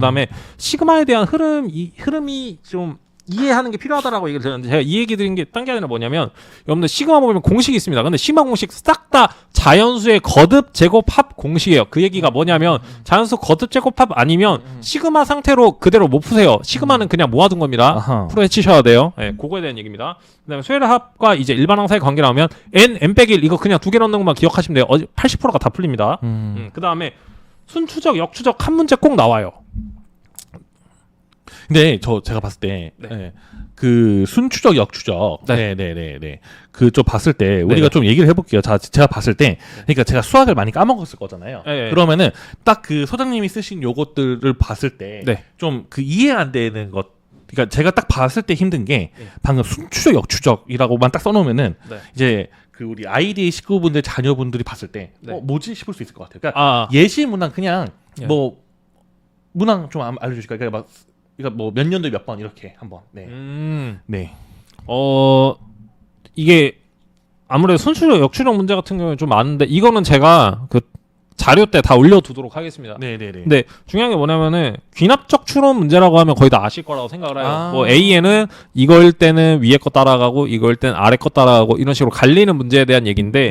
그다음에 시그마에 대한 흐름 이 흐름이 좀 이해하는 게 필요하다라고 얘기를 드렸는데 제가 이 얘기 드린 게 딴 게 아니라 뭐냐면 여러분들 시그마 보면 공식이 있습니다. 근데 시그마 공식 싹 다 자연수의 거듭 제곱 합 공식이에요. 그 얘기가 뭐냐면 자연수 거듭 제곱 합 아니면 시그마 상태로 그대로 못 푸세요. 시그마는 그냥 모아둔 겁니다. 아하. 풀어 헤치셔야 돼요. 예, 그거에 대한 얘기입니다. 그다음에 소외 합과 이제 일반 항사의 관계 나오면 n n 빼기 1 이거 그냥 두 개 넣는 것만 기억하시면 돼요. 80%가 다 풀립니다. 음. 음, 그다음에 순추적, 역추적 한 문제 꼭 나와요. 근데 저 제가 봤을 때 네. 예, 그 순추적 역추적 네. 네네네네 그좀 봤을 때 우리가 네네. 좀 얘기를 해볼게요. 자 제가 봤을 때 그러니까 제가 수학을 많이 까먹었을 거잖아요. 네, 네. 그러면은 딱 그 소장님이 쓰신 요것들을 봤을 때 네. 좀 그 이해 안 되는 것. 그러니까 제가 딱 봤을 때 힘든 게 네. 방금 순추적 역추적이라고만 딱 써놓으면은 네. 이제 그 우리 아이디 식구분들 자녀분들이 봤을 때 네. 어, 뭐지 싶을 수 있을 것 같아요. 그러니까 아, 예시 문항 그냥 예. 뭐 문항 좀 알- 알려주실까요? 그러니까 막 그러니까 뭐 몇 년도 몇번 이렇게 한번 네. 음, 네. 어 이게 아무래도 순추적, 역추적 문제 같은 경우는 좀 많은데 이거는 제가 그 자료 때 다 올려두도록 하겠습니다. 네, 네, 네. 근데 중요한 게 뭐냐면은 귀납적 추론 문제라고 하면 거의 다 아실 거라고 생각을 해요. 아. 뭐 A에는 이거일 때는 위에 거 따라가고 이거일 때는 아래 거 따라가고 이런 식으로 갈리는 문제에 대한 얘기인데